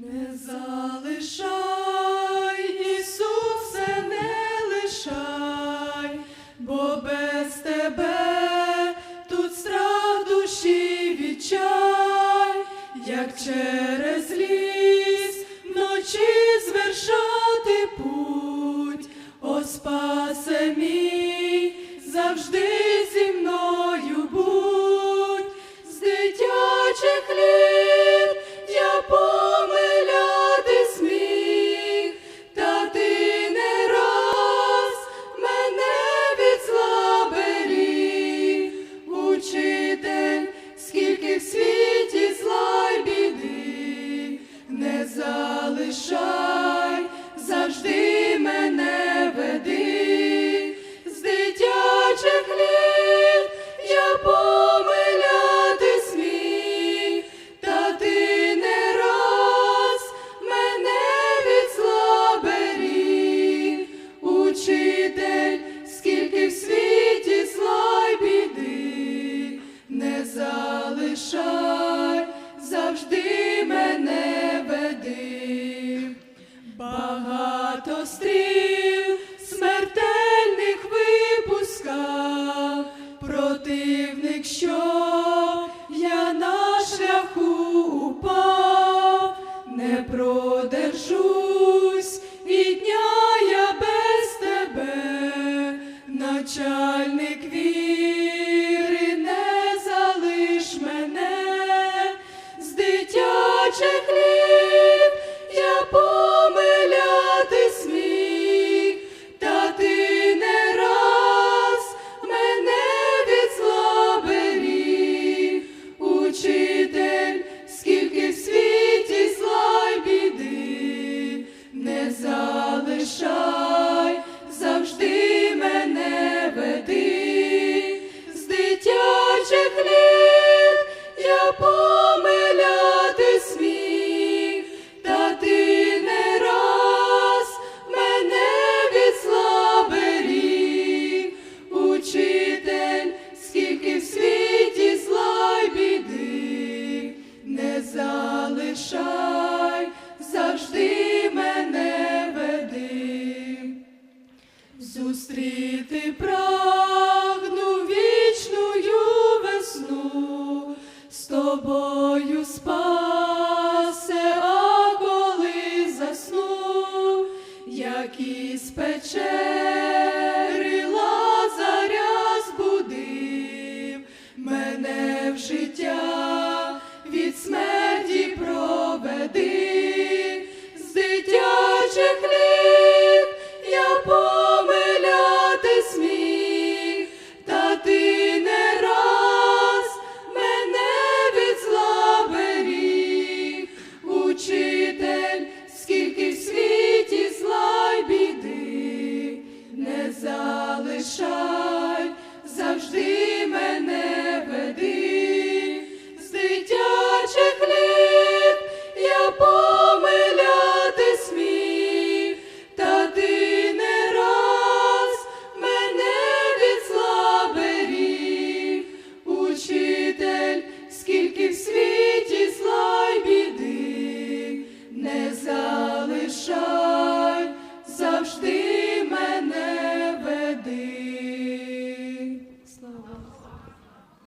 Не залишай. багато стріл смертельних випускав противник що. show. Як із печери Лазаря збудив мене в життя.